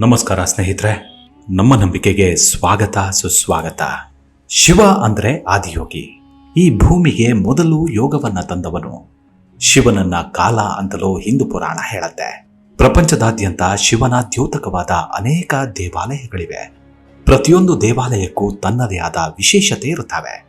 ನಮಸ್ಕಾರ ಸ್ನೇಹಿತರೆ, ನಮ್ಮ ನಂಬಿಕೆಗೆ ಸ್ವಾಗತ, ಸುಸ್ವಾಗತ. ಶಿವ ಅಂದ್ರೆ ಆದಿಯೋಗಿ. ಈ ಭೂಮಿಗೆ ಮೊದಲು ಯೋಗವನ್ನ ತಂದವನು. ಶಿವನನ್ನ ಕಾಲ ಅಂತಲೂ ಹಿಂದೂ ಪುರಾಣ ಹೇಳುತ್ತೆ. ಪ್ರಪಂಚದಾದ್ಯಂತ ಶಿವನ ದ್ಯೋತಕವಾದ ಅನೇಕ ದೇವಾಲಯಗಳಿವೆ. ಪ್ರತಿಯೊಂದು ದೇವಾಲಯಕ್ಕೂ ತನ್ನದೇ ಆದ ವಿಶೇಷತೆ ಇರುತ್ತವೆ.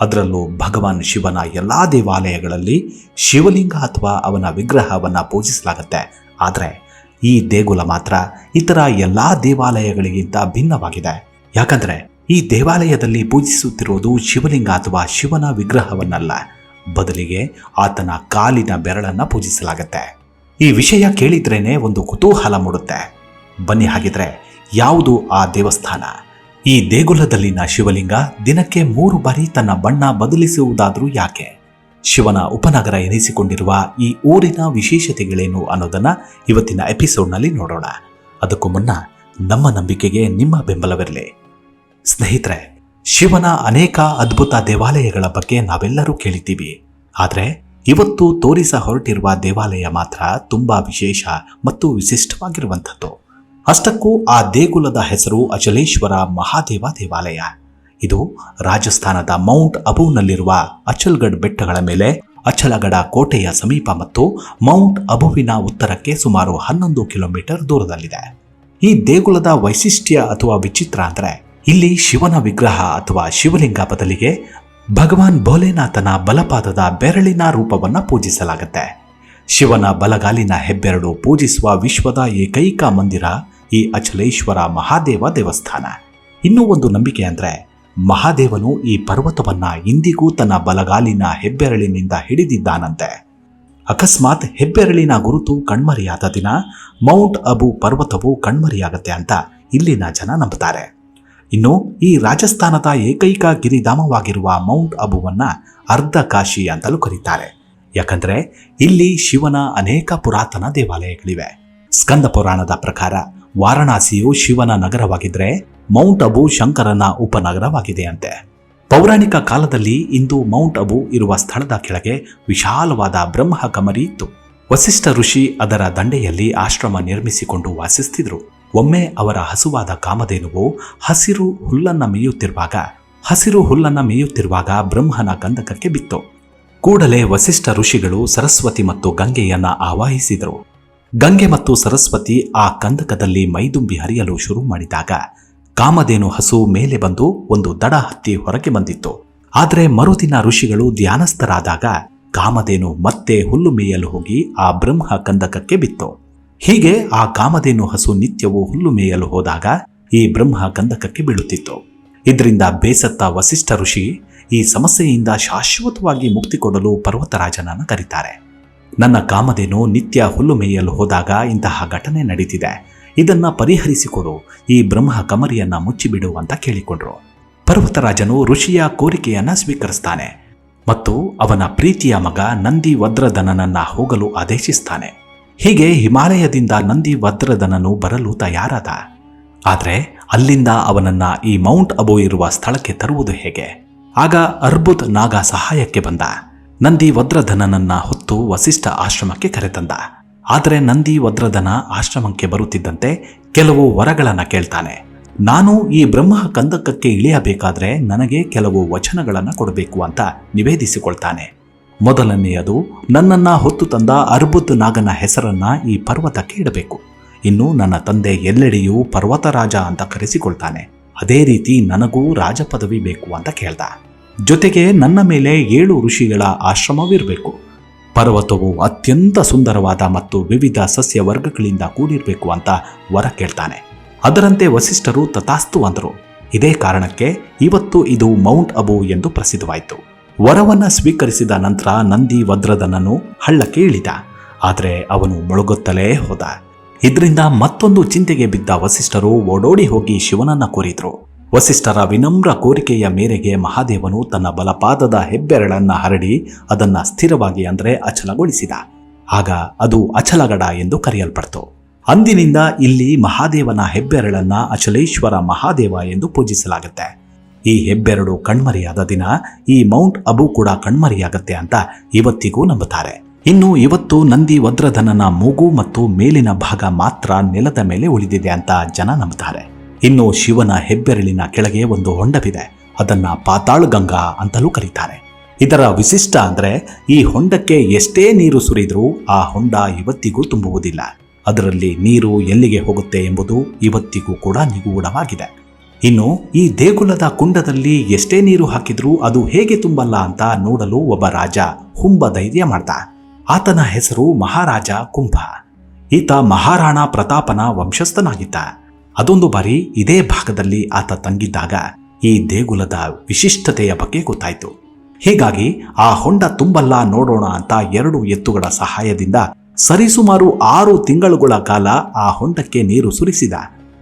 ಅದರಲ್ಲೂ ಭಗವಾನ್ ಶಿವನ ಎಲ್ಲಾ ದೇವಾಲಯಗಳಲ್ಲಿ ಶಿವಲಿಂಗ ಅಥವಾ ಅವನ ವಿಗ್ರಹವನ್ನ ಪೂಜಿಸಲಾಗುತ್ತೆ. ಆದರೆ ಈ ದೇಗುಲ ಮಾತ್ರ ಇತರ ಎಲ್ಲಾ ದೇವಾಲಯಗಳಿಗಿಂತ ಭಿನ್ನವಾಗಿದೆ. ಯಾಕಂದ್ರೆ ಈ ದೇವಾಲಯದಲ್ಲಿ ಪೂಜಿಸುತ್ತಿರುವುದು ಶಿವಲಿಂಗ ಅಥವಾ ಶಿವನ ವಿಗ್ರಹವನ್ನಲ್ಲ. ಬದಲಿಗೆ ಆತನ ಕಾಲಿನ ಬೆರಳನ್ನ ಪೂಜಿಸಲಾಗುತ್ತೆ. ಈ ವಿಷಯ ಕೇಳಿದ್ರೇನೆ ಒಂದು ಕುತೂಹಲ ಮೂಡುತ್ತೆ. ಬನ್ನಿ ಹಾಗಿದ್ರೆ ಯಾವುದು ಆ ದೇವಸ್ಥಾನ? ಈ ದೇಗುಲದಲ್ಲಿನ ಶಿವಲಿಂಗ ದಿನಕ್ಕೆ ಮೂರು ಬಾರಿ ತನ್ನ ಬಣ್ಣ ಬದಲಿಸುವುದಾದ್ರೂ ಯಾಕೆ? ಶಿವನ ಉಪನಗರ ಎನಿಸಿಕೊಂಡಿರುವ ಈ ಊರಿನ ವಿಶೇಷತೆಗಳೇನು ಅನ್ನೋದನ್ನ ಇವತ್ತಿನ ಎಪಿಸೋಡ್ನಲ್ಲಿ ನೋಡೋಣ. ಅದಕ್ಕೂ ಮುನ್ನ ನಮ್ಮ ನಂಬಿಕೆಗೆ ನಿಮ್ಮ ಬೆಂಬಲವಿರಲಿ. ಸ್ನೇಹಿತರೆ, ಶಿವನ ಅನೇಕ ಅದ್ಭುತ ದೇವಾಲಯಗಳ ಬಗ್ಗೆ ನಾವೆಲ್ಲರೂ ಕೇಳಿದ್ದೀವಿ. ಆದರೆ ಇವತ್ತು ತೋರಿಸ ಹೊರಟಿರುವ ದೇವಾಲಯ ಮಾತ್ರ ತುಂಬಾ ವಿಶೇಷ ಮತ್ತು ವಿಶಿಷ್ಟವಾಗಿರುವಂಥದ್ದು. ಅಷ್ಟಕ್ಕೂ ಆ ದೇಗುಲದ ಹೆಸರು ಅಚಲೇಶ್ವರ ಮಹಾದೇವ ದೇವಾಲಯ. ಇದು ರಾಜಸ್ಥಾನದ ಮೌಂಟ್ ಅಬುನಲ್ಲಿರುವ ಅಚಲ್ಗಢ್ ಬೆಟ್ಟಗಳ ಮೇಲೆ ಅಚಲಗಡ ಕೋಟೆಯ ಸಮೀಪ ಮತ್ತು ಮೌಂಟ್ ಅಬುವಿನ ಉತ್ತರಕ್ಕೆ ಸುಮಾರು ಹನ್ನೊಂದು ಕಿಲೋಮೀಟರ್ ದೂರದಲ್ಲಿದೆ. ಈ ದೇಗುಲದ ವೈಶಿಷ್ಟ್ಯ ಅಥವಾ ವಿಚಿತ್ರ ಅಂದರೆ ಇಲ್ಲಿ ಶಿವನ ವಿಗ್ರಹ ಅಥವಾ ಶಿವಲಿಂಗ ಬದಲಿಗೆ ಭಗವಾನ್ ಭೋಲೆನಾಥನ ಬಲಪಾದದ ಬೆರಳಿನ ರೂಪವನ್ನು ಪೂಜಿಸಲಾಗುತ್ತೆ. ಶಿವನ ಬಲಗಾಲಿನ ಹೆಬ್ಬೆರಡು ಪೂಜಿಸುವ ವಿಶ್ವದ ಏಕೈಕ ಮಂದಿರ ಈ ಅಚಲೇಶ್ವರ ಮಹಾದೇವ ದೇವಸ್ಥಾನ. ಇನ್ನೂ ಒಂದು ನಂಬಿಕೆ ಅಂದ್ರೆ ಮಹಾದೇವನು ಈ ಪರ್ವತವನ್ನ ಇಂದಿಗೂ ತನ್ನ ಬಲಗಾಲಿನ ಹೆಬ್ಬೆರಳಿನಿಂದ ಹಿಡಿದಿದ್ದಾನಂತೆ. ಅಕಸ್ಮಾತ್ ಹೆಬ್ಬೆರಳಿನ ಗುರುತು ಕಣ್ಮರೆಯಾದ ದಿನ ಮೌಂಟ್ ಅಬು ಪರ್ವತವು ಕಣ್ಮರೆಯಾಗತ್ತೆ ಅಂತ ಇಲ್ಲಿನ ಜನ ನಂಬುತ್ತಾರೆ. ಇನ್ನು ಈ ರಾಜಸ್ಥಾನದ ಏಕೈಕ ಗಿರಿಧಾಮವಾಗಿರುವ ಮೌಂಟ್ ಅಬುವನ್ನ ಅರ್ಧ ಕಾಶಿ ಅಂತಲೂ ಕರೀತಾರೆ. ಯಾಕಂದ್ರೆ ಇಲ್ಲಿ ಶಿವನ ಅನೇಕ ಪುರಾತನ ದೇವಾಲಯಗಳಿವೆ. ಸ್ಕಂದ ಪುರಾಣದ ಪ್ರಕಾರ ವಾರಣಾಸಿಯು ಶಿವನ ನಗರವಾಗಿದ್ರೆ ಮೌಂಟ್ ಅಬು ಶಂಕರನ ಉಪನಗರವಾಗಿದೆಯಂತೆ. ಪೌರಾಣಿಕ ಕಾಲದಲ್ಲಿ ಇಂದು ಮೌಂಟ್ ಅಬು ಇರುವ ಸ್ಥಳದ ಕೆಳಗೆ ವಿಶಾಲವಾದ ಬ್ರಹ್ಮ ಕಮರಿ ಇತ್ತು. ವಸಿಷ್ಠ ಋಷಿ ಅದರ ದಂಡೆಯಲ್ಲಿ ಆಶ್ರಮ ನಿರ್ಮಿಸಿಕೊಂಡು ವಾಸಿಸ್ತಿದ್ರು. ಒಮ್ಮೆ ಅವರ ಹಸುವಾದ ಕಾಮಧೇನುವು ಹಸಿರು ಹುಲ್ಲನ್ನ ಮೇಯುತ್ತಿರುವಾಗ, ಹಸಿರು ಹುಲ್ಲನ್ನ ಮೇಯುತ್ತಿರುವಾಗ ಬ್ರಹ್ಮನ ಗಂಧಕಕ್ಕೆ ಬಿತ್ತು. ಕೂಡಲೇ ವಸಿಷ್ಠ ಋಷಿಗಳು ಸರಸ್ವತಿ ಮತ್ತು ಗಂಗೆಯನ್ನ ಆವಾಹಿಸಿದರು. ಗಂಗೆ ಮತ್ತು ಸರಸ್ವತಿ ಆ ಕಂದಕದಲ್ಲಿ ಮೈದುಂಬಿ ಹರಿಯಲು ಶುರು ಮಾಡಿದಾಗ ಕಾಮಧೇನು ಹಸು ಮೇಲೆ ಬಂದು ಒಂದು ದಡ ಹತ್ತಿ ಹೊರಗೆ ಬಂದಿತ್ತು. ಆದರೆ ಮರುದಿನ ಋಷಿಗಳು ಧ್ಯಾನಸ್ಥರಾದಾಗ ಕಾಮಧೇನು ಮತ್ತೆ ಹುಲ್ಲು ಮೇಯಲು ಹೋಗಿ ಆ ಬ್ರಹ್ಮ ಕಂದಕಕ್ಕೆ ಬಿತ್ತು. ಹೀಗೆ ಆ ಕಾಮಧೇನು ಹಸು ನಿತ್ಯವೂ ಹುಲ್ಲು ಮೇಯಲು ಹೋದಾಗ ಈ ಬ್ರಹ್ಮ ಕಂದಕಕ್ಕೆ ಬೀಳುತ್ತಿತ್ತು. ಇದರಿಂದ ಬೇಸತ್ತ ವಸಿಷ್ಠ ಋಷಿ ಈ ಸಮಸ್ಯೆಯಿಂದ ಶಾಶ್ವತವಾಗಿ ಮುಕ್ತಿ ಕೊಡಲು ಪರ್ವತರಾಜನನ್ನು ಕರೀತಾರೆ. ನನ್ನ ಕಾಮಧೇನು ನಿತ್ಯ ಹುಲ್ಲು ಮೇಯಲು ಹೋದಾಗ ಇಂತಹ ಘಟನೆ ನಡೀತಿದೆ. ಇದನ್ನ ಪರಿಹರಿಸಿಕೊಡು. ಈ ಬ್ರಹ್ಮ ಕಮರಿಯನ್ನ ಮುಚ್ಚಿಬಿಡು ಅಂತ ಕೇಳಿಕೊಂಡ್ರು. ಪರ್ವತರಾಜನು ಋಷಿಯ ಕೋರಿಕೆಯನ್ನ ಸ್ವೀಕರಿಸ್ತಾನೆ ಮತ್ತು ಅವನ ಪ್ರೀತಿಯ ಮಗ ನಂದಿ ವದ್ರದನನನ್ನ ಹೋಗಲು ಆದೇಶಿಸ್ತಾನೆ. ಹೀಗೆ ಹಿಮಾಲಯದಿಂದ ನಂದಿ ವದ್ರದನನು ಬರಲು ತಯಾರಾದ. ಆದರೆ ಅಲ್ಲಿಂದ ಅವನನ್ನ ಈ ಮೌಂಟ್ ಅಬು ಇರುವ ಸ್ಥಳಕ್ಕೆ ತರುವುದು ಹೇಗೆ? ಆಗ ಅರ್ಬುದ್ ನಾಗ ಸಹಾಯಕ್ಕೆ ಬಂದ. ನಂದಿ ವದ್ರಧನನನ್ನ ಹೊತ್ತು ವಸಿಷ್ಠ ಆಶ್ರಮಕ್ಕೆ ಕರೆತಂದ. ಆದರೆ ನಂದಿ ವದ್ರದನ ಆಶ್ರಮಕ್ಕೆ ಬರುತ್ತಿದ್ದಂತೆ ಕೆಲವು ವರಗಳನ್ನು ಕೇಳ್ತಾನೆ. ನಾನು ಈ ಬ್ರಹ್ಮ ಕಂದಕಕ್ಕೆ ಇಳಿಯಬೇಕಾದ್ರೆ ನನಗೆ ಕೆಲವು ವಚನಗಳನ್ನು ಕೊಡಬೇಕು ಅಂತ ನಿವೇದಿಸಿಕೊಳ್ತಾನೆ. ಮೊದಲನೆಯದು, ನನ್ನನ್ನ ಹೊತ್ತು ತಂದ ಅರ್ಬುದ್ ನಾಗನ ಹೆಸರನ್ನ ಈ ಪರ್ವತಕ್ಕೆ ಇಡಬೇಕು. ಇನ್ನು ನನ್ನ ತಂದೆ ಎಲ್ಲೆಡೆಯೂ ಪರ್ವತರಾಜ ಅಂತ ಕರೆಸಿಕೊಳ್ತಾನೆ. ಅದೇ ರೀತಿ ನನಗೂ ರಾಜಪದವಿ ಬೇಕು ಅಂತ ಕೇಳ್ದ. ಜೊತೆಗೆ ನನ್ನ ಮೇಲೆ ಏಳು ಋಷಿಗಳ ಆಶ್ರಮವಿರಬೇಕು. ಪರ್ವತವು ಅತ್ಯಂತ ಸುಂದರವಾದ ಮತ್ತು ವಿವಿಧ ಸಸ್ಯ ವರ್ಗಗಳಿಂದ ಕೂಡಿರಬೇಕು ಅಂತ ವರ ಕೇಳ್ತಾನೆ. ಅದರಂತೆ ವಸಿಷ್ಠರು ತಥಾಸ್ತು ಅಂದರು. ಇದೇ ಕಾರಣಕ್ಕೆ ಇವತ್ತು ಇದು ಮೌಂಟ್ ಅಬು ಎಂದು ಪ್ರಸಿದ್ಧವಾಯಿತು. ವರವನ್ನು ಸ್ವೀಕರಿಸಿದ ನಂತರ ನಂದಿ ವದ್ರದನನು ಹಳ್ಳಕ್ಕೆ ಇಳಿದ. ಆದರೆ ಅವನು ಮುಳುಗುತ್ತಲೇ ಹೋದ. ಇದರಿಂದ ಮತ್ತೊಂದು ಚಿಂತೆಗೆ ಬಿದ್ದ ವಸಿಷ್ಠರು ಓಡೋಡಿ ಹೋಗಿ ಶಿವನನ್ನ ಕೋರಿದ್ರು. ವಸಿಷ್ಠರ ವಿನಮ್ರ ಕೋರಿಕೆಯ ಮೇರೆಗೆ ಮಹಾದೇವನು ತನ್ನ ಬಲಪಾದದ ಹೆಬ್ಬೆರಳನ್ನು ಹರಡಿ ಅದನ್ನು ಸ್ಥಿರವಾಗಿ ಅಂದರೆ ಅಚಲಗೊಳಿಸಿದ. ಆಗ ಅದು ಅಚಲಗಡ ಎಂದು ಕರೆಯಲ್ಪಡ್ತು. ಅಂದಿನಿಂದ ಇಲ್ಲಿ ಮಹಾದೇವನ ಹೆಬ್ಬೆರಳನ್ನ ಅಚಲೇಶ್ವರ ಮಹಾದೇವ ಎಂದು ಪೂಜಿಸಲಾಗುತ್ತೆ. ಈ ಹೆಬ್ಬೆರಳು ಕಣ್ಮರೆಯಾದ ದಿನ ಈ ಮೌಂಟ್ ಅಬು ಕೂಡ ಕಣ್ಮರೆಯಾಗತ್ತೆ ಅಂತ ಇವತ್ತಿಗೂ ನಂಬುತ್ತಾರೆ. ಇನ್ನು ಇವತ್ತು ನಂದಿ ವಜ್ರಧನನ ಮೂಗು ಮತ್ತು ಮೇಲಿನ ಭಾಗ ಮಾತ್ರ ನೆಲದ ಮೇಲೆ ಉಳಿದಿದೆ ಅಂತ ಜನ ನಂಬುತ್ತಾರೆ. ಇನ್ನು ಶಿವನ ಹೆಬ್ಬೆರಳಿನ ಕೆಳಗೆ ಒಂದು ಹೊಂಡವಿದೆ. ಅದನ್ನ ಪಾತಾಳ ಗಂಗಾ ಅಂತಲೂ ಕರೀತಾರೆ. ಇದರ ವಿಶಿಷ್ಟ ಅಂದ್ರೆ ಈ ಹೊಂಡಕ್ಕೆ ಎಷ್ಟೇ ನೀರು ಸುರಿದ್ರೂ ಆ ಹೊಂಡ ಇವತ್ತಿಗೂ ತುಂಬುವುದಿಲ್ಲ. ಅದರಲ್ಲಿ ನೀರು ಎಲ್ಲಿಗೆ ಹೋಗುತ್ತೆ ಎಂಬುದು ಇವತ್ತಿಗೂ ಕೂಡ ನಿಗೂಢವಾಗಿದೆ. ಇನ್ನು ಈ ದೇಗುಲದ ಕುಂಡದಲ್ಲಿ ಎಷ್ಟೇ ನೀರು ಹಾಕಿದ್ರೂ ಅದು ಹೇಗೆ ತುಂಬಲ್ಲ ಅಂತ ನೋಡಲು ಒಬ್ಬ ರಾಜ ಹುಂಬ ಧೈರ್ಯ ಮಾಡ್ದ. ಆತನ ಹೆಸರು ಮಹಾರಾಜ ಕುಂಭ. ಈತ ಮಹಾರಾಣಾ ಪ್ರತಾಪನ ವಂಶಸ್ಥನಾಗಿದ್ದ. ಅದೊಂದು ಬಾರಿ ಇದೇ ಭಾಗದಲ್ಲಿ ಆತ ತಂಗಿದ್ದಾಗ ಈ ದೇಗುಲದ ವಿಶಿಷ್ಟತೆಯ ಬಗ್ಗೆ ಗೊತ್ತಾಯಿತು. ಹೀಗಾಗಿ ಆ ಹೊಂಡ ತುಂಬಲ್ಲ ನೋಡೋಣ ಅಂತ ಎರಡು ಎತ್ತುಗಳ ಸಹಾಯದಿಂದ ಸರಿಸುಮಾರು ಆರು ತಿಂಗಳುಗಳ ಕಾಲ ಆ ಹೊಂಡಕ್ಕೆ ನೀರು ಸುರಿಸಿದ.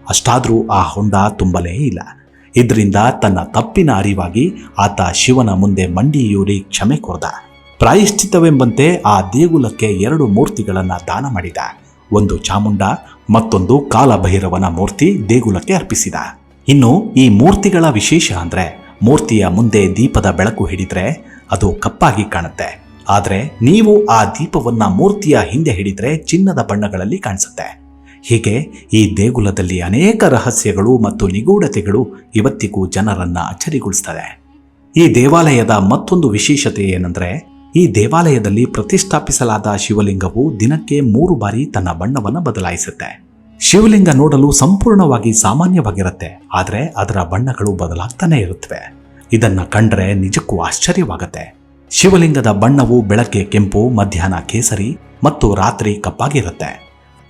ಅಷ್ಟಾದರೂ ಆ ಹೊಂಡ ತುಂಬಲೇ ಇಲ್ಲ. ಇದರಿಂದ ತನ್ನ ತಪ್ಪಿನ ಅರಿವಾಗಿ ಆತ ಶಿವನ ಮುಂದೆ ಮಂಡಿಯೂರಿ ಕ್ಷಮೆ ಕೋರ್ದ ಪ್ರಾಯಶ್ಚಿತ್ತವೆಂಬಂತೆ ಆ ದೇಗುಲಕ್ಕೆ ಎರಡು ಮೂರ್ತಿಗಳನ್ನು ದಾನ ಮಾಡಿದ. ಒಂದು ಚಾಮುಂಡ, ಮತ್ತೊಂದು ಕಾಲಭೈರವನ ಮೂರ್ತಿ ದೇಗುಲಕ್ಕೆ ಅರ್ಪಿಸಿದ. ಇನ್ನು ಈ ಮೂರ್ತಿಗಳ ವಿಶೇಷ ಅಂದ್ರೆ ಮೂರ್ತಿಯ ಮುಂದೆ ದೀಪದ ಬೆಳಕು ಹಿಡಿದ್ರೆ ಅದು ಕಪ್ಪಾಗಿ ಕಾಣುತ್ತೆ. ಆದರೆ ನೀವು ಆ ದೀಪವನ್ನ ಮೂರ್ತಿಯ ಹಿಂದೆ ಹಿಡಿದ್ರೆ ಚಿನ್ನದ ಬಣ್ಣಗಳಲ್ಲಿ ಕಾಣಿಸುತ್ತೆ. ಹೀಗೆ ಈ ದೇಗುಲದಲ್ಲಿ ಅನೇಕ ರಹಸ್ಯಗಳು ಮತ್ತು ನಿಗೂಢತೆಗಳು ಇವತ್ತಿಗೂ ಜನರನ್ನ ಅಚ್ಚರಿಗೊಳಿಸ್ತದೆ ಈ ದೇವಾಲಯದ ಮತ್ತೊಂದು ವಿಶೇಷತೆ ಏನಂದ್ರೆ ಈ ದೇವಾಲಯದಲ್ಲಿ ಪ್ರತಿಷ್ಠಾಪಿಸಲಾದ ಶಿವಲಿಂಗವು ದಿನಕ್ಕೆ ಮೂರು ಬಾರಿ ತನ್ನ ಬಣ್ಣವನ್ನು ಬದಲಾಯಿಸುತ್ತೆ. ಶಿವಲಿಂಗ ನೋಡಲು ಸಂಪೂರ್ಣವಾಗಿ ಸಾಮಾನ್ಯವಾಗಿರುತ್ತೆ, ಆದರೆ ಅದರ ಬಣ್ಣಗಳು ಬದಲಾಗ್ತಾನೆ ಇರುತ್ತವೆ. ಇದನ್ನು ಕಂಡ್ರೆ ನಿಜಕ್ಕೂ ಆಶ್ಚರ್ಯವಾಗುತ್ತೆ. ಶಿವಲಿಂಗದ ಬಣ್ಣವು ಬೆಳಗ್ಗೆ ಕೆಂಪು, ಮಧ್ಯಾಹ್ನ ಕೇಸರಿ ಮತ್ತು ರಾತ್ರಿ ಕಪ್ಪಾಗಿರುತ್ತೆ.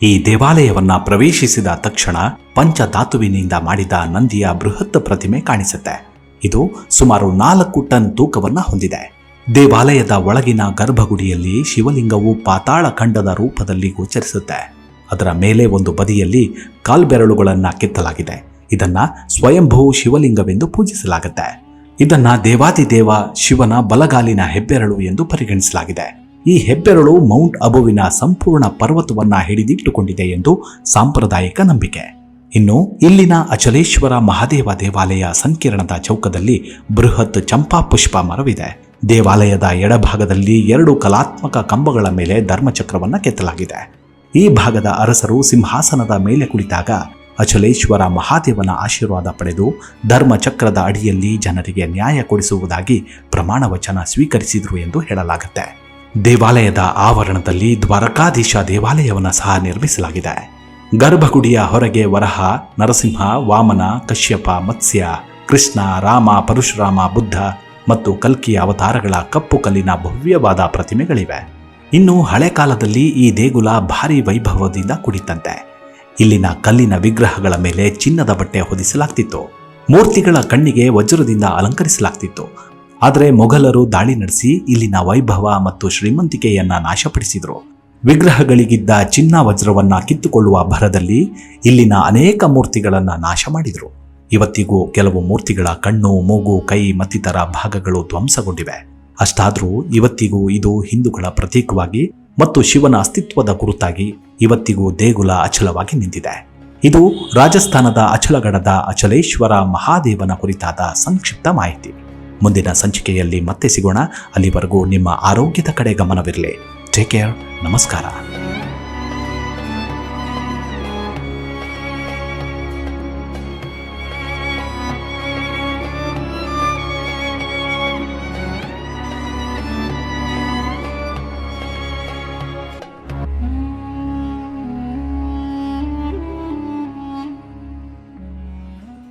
ಈ ದೇವಾಲಯವನ್ನ ಪ್ರವೇಶಿಸಿದ ತಕ್ಷಣ ಪಂಚಧಾತುವಿನಿಂದ ಮಾಡಿದ ನಂದಿಯ ಬೃಹತ್ ಪ್ರತಿಮೆ ಕಾಣಿಸುತ್ತೆ. ಇದು ಸುಮಾರು ನಾಲ್ಕು ಟನ್ ತೂಕವನ್ನ ಹೊಂದಿದೆ. ದೇವಾಲಯದ ಒಳಗಿನ ಗರ್ಭಗುಡಿಯಲ್ಲಿ ಶಿವಲಿಂಗವು ಪಾತಾಳ ಖಂಡದ ರೂಪದಲ್ಲಿ ಗೋಚರಿಸುತ್ತೆ. ಅದರ ಮೇಲೆ ಒಂದು ಬದಿಯಲ್ಲಿ ಕಾಲ್ಬೆರಳುಗಳನ್ನು ಕೆತ್ತಲಾಗಿದೆ. ಇದನ್ನ ಸ್ವಯಂಭೂ ಶಿವಲಿಂಗವೆಂದು ಪೂಜಿಸಲಾಗುತ್ತೆ. ಇದನ್ನ ದೇವಾದಿದೇವ ಶಿವನ ಬಲಗಾಲಿನ ಹೆಬ್ಬೆರಳು ಎಂದು ಪರಿಗಣಿಸಲಾಗಿದೆ. ಈ ಹೆಬ್ಬೆರಳು ಮೌಂಟ್ ಅಬುವಿನ ಸಂಪೂರ್ಣ ಪರ್ವತವನ್ನ ಹಿಡಿದಿಟ್ಟುಕೊಂಡಿದೆ ಎಂದು ಸಾಂಪ್ರದಾಯಿಕ ನಂಬಿಕೆ. ಇನ್ನು ಇಲ್ಲಿನ ಅಚಲೇಶ್ವರ ಮಹಾದೇವ ದೇವಾಲಯ ಸಂಕೀರ್ಣದ ಚೌಕದಲ್ಲಿ ಬೃಹತ್ ಚಂಪಾ ಪುಷ್ಪ ಮರವಿದೆ. ದೇವಾಲಯದ ಎಡಭಾಗದಲ್ಲಿ ಎರಡು ಕಲಾತ್ಮಕ ಕಂಬಗಳ ಮೇಲೆ ಧರ್ಮಚಕ್ರವನ್ನು ಕೆತ್ತಲಾಗಿದೆ. ಈ ಭಾಗದ ಅರಸರು ಸಿಂಹಾಸನದ ಮೇಲೆ ಕುಳಿತಾಗ ಅಚಲೇಶ್ವರ ಮಹಾದೇವನ ಆಶೀರ್ವಾದ ಪಡೆದು ಧರ್ಮಚಕ್ರದ ಅಡಿಯಲ್ಲಿ ಜನರಿಗೆ ನ್ಯಾಯ ಕೊಡಿಸುವುದಾಗಿ ಪ್ರಮಾಣವಚನ ಸ್ವೀಕರಿಸಿದರು ಎಂದು ಹೇಳಲಾಗುತ್ತೆ. ದೇವಾಲಯದ ಆವರಣದಲ್ಲಿ ದ್ವಾರಕಾಧೀಶ ದೇವಾಲಯವನ್ನು ಸಹ ನಿರ್ಮಿಸಲಾಗಿದೆ. ಗರ್ಭಗುಡಿಯ ಹೊರಗೆ ವರಹ, ನರಸಿಂಹ, ವಾಮನ, ಕಶ್ಯಪ, ಮತ್ಸ್ಯ, ಕೃಷ್ಣ, ರಾಮ, ಪರಶುರಾಮ, ಬುದ್ಧ ಮತ್ತು ಕಲ್ಕಿಯ ಅವತಾರಗಳ ಕಪ್ಪು ಕಲ್ಲಿನ ಭವ್ಯವಾದ ಪ್ರತಿಮೆಗಳಿವೆ. ಇನ್ನು ಹಳೆ ಕಾಲದಲ್ಲಿ ಈ ದೇಗುಲ ಭಾರಿ ವೈಭವದಿಂದ ಕುಡಿತಂತೆ. ಇಲ್ಲಿನ ಕಲ್ಲಿನ ವಿಗ್ರಹಗಳ ಮೇಲೆ ಚಿನ್ನದ ಬಟ್ಟೆ ಹೊದಿಸಲಾಗ್ತಿತ್ತು. ಮೂರ್ತಿಗಳ ಕಣ್ಣಿಗೆ ವಜ್ರದಿಂದ ಅಲಂಕರಿಸಲಾಗ್ತಿತ್ತು. ಆದರೆ ಮೊಘಲರು ದಾಳಿ ನಡೆಸಿ ಇಲ್ಲಿನ ವೈಭವ ಮತ್ತು ಶ್ರೀಮಂತಿಕೆಯನ್ನ ನಾಶಪಡಿಸಿದರು. ವಿಗ್ರಹಗಳಿಗಿದ್ದ ಚಿನ್ನ ವಜ್ರವನ್ನ ಕಿತ್ತುಕೊಳ್ಳುವ ಭರದಲ್ಲಿ ಇಲ್ಲಿನ ಅನೇಕ ಮೂರ್ತಿಗಳನ್ನ ನಾಶ ಮಾಡಿದರು ಇವತ್ತಿಗೂ ಕೆಲವು ಮೂರ್ತಿಗಳ ಕಣ್ಣು, ಮೂಗು, ಕೈ ಮತ್ತಿತರ ಭಾಗಗಳು ಧ್ವಂಸಗೊಂಡಿವೆ. ಅಷ್ಟಾದರೂ ಇವತ್ತಿಗೂ ಇದು ಹಿಂದೂಗಳ ಪ್ರತೀಕವಾಗಿ ಮತ್ತು ಶಿವನ ಅಸ್ತಿತ್ವದ ಗುರುತಾಗಿ ಇವತ್ತಿಗೂ ದೇಗುಲ ಅಚಲವಾಗಿ ನಿಂತಿದೆ. ಇದು ರಾಜಸ್ಥಾನದ ಅಚಲಗಡದ ಅಚಲೇಶ್ವರ ಮಹಾದೇವನ ಕುರಿತಾದ ಸಂಕ್ಷಿಪ್ತ ಮಾಹಿತಿ. ಮುಂದಿನ ಸಂಚಿಕೆಯಲ್ಲಿ ಮತ್ತೆ ಸಿಗೋಣ. ಅಲ್ಲಿವರೆಗೂ ನಿಮ್ಮ ಆರೋಗ್ಯದ ಕಡೆ ಗಮನವಿರಲಿ. ಟೇಕ್ ಕೇರ್ ನಮಸ್ಕಾರ.